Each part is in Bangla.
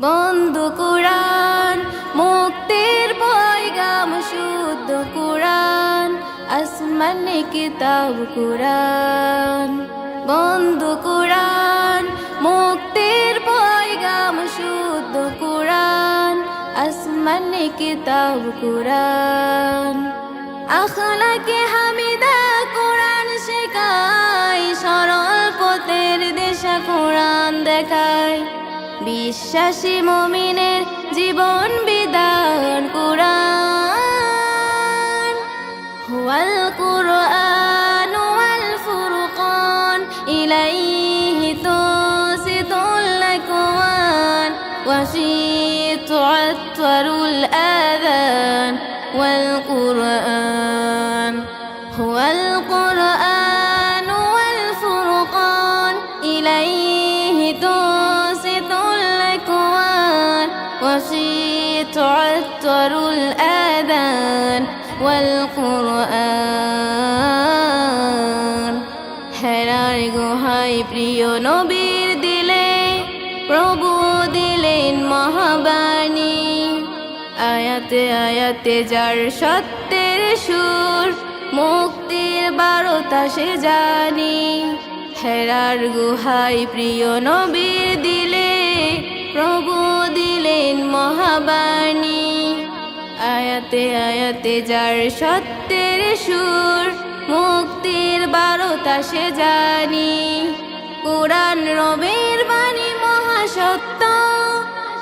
বন্ধু কুরআন, মুক্তির পয়গাম, শুদ্ধ কুরআন, আসমানে কিতাব কুরআন। বন্ধু কুরআন, মুক্তির পয়গাম, শুদ্ধ কুরআন, আসমানে কিতাব কুরআন। আখলাকে হামিদা কোরআন শেখায়, সরল পথের দেশা কোরআন দেখায়। বিশ্বাসী মমিনের জীবন বিধান কোরআন হুয়াল কুরআন ওয়াল ফুরকান ইলাইহি তুসিতুল আকওয়ান وفيه تعطر الآذان والقرآن هو القرآن والفرقان إليه تنصت وفيه تعطر الآذان والقرآن হেরার গুহায় প্রিয় নবীর দিলে প্রভু দিলেন মহাবাণী আয়াতে আয়াতে যার সত্যের সুর মুক্তির বারতা সে জানি হেরার গুহায় প্রিয় নবীর দিলে প্রভু দিলেন মহাবাণী। আয়াতে আয়াতে যার সত্যের সুর, মুক্তির বারতা সে জানি। কোরআন রবের বাণী মহাসত্য,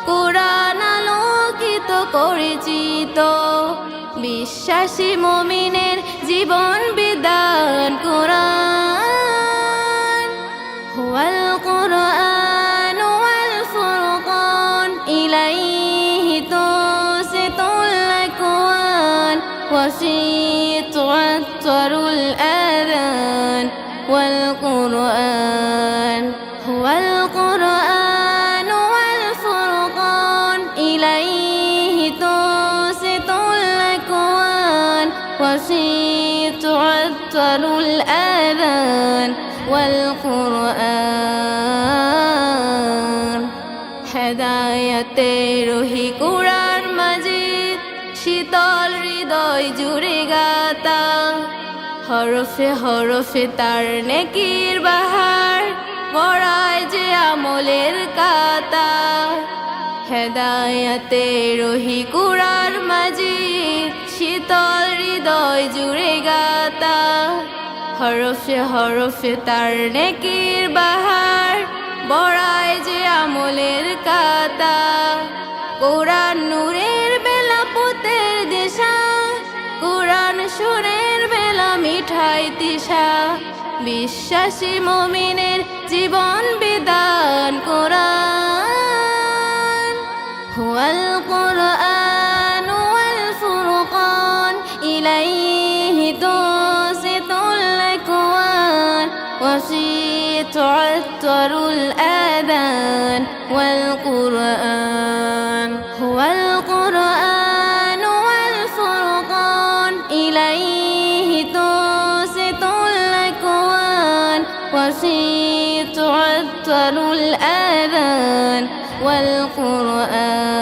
কোরআন আলোকিত পরিচিত। বিশ্বাসী মমিনের জীবন বিদান কোরআন। وسيط تعطر الآذان والقرآن. هو القرآن والفرقان. إليه تنصت الأكوان. وسيط تعطر الآذان والقرآن. হেদায়তে রহি কুরার মাজিদ, শীতল হৃদয় জুড়ে গাতা। হরফে হরফে তার নেকির বাহার বড়ায় যে আমলের কাতা। হেদায়তে রহি কুরার মাজিদ, শীতল হৃদয় জুড়ে গাতা। হরফে হরফে তার নেকির বাহার বড়ায় যে আমলের কাতা। কোরআন নূরের বেলা পুতের দিশা। কোরআন সুরের বেলা মিঠাই তিশা। বিশ্বাসী মমিনের জীবন বিদান কোরআন। হুয়াল কোরআন, ওয়াল ফুরকান, ইলাইহি তুসিতুল কোরআন। ওয়াসি تعطر الآذان والقرآن هو القرآن والفرقان إليه تنصت الأكوان وفيه تعطر الآذان والقرآن.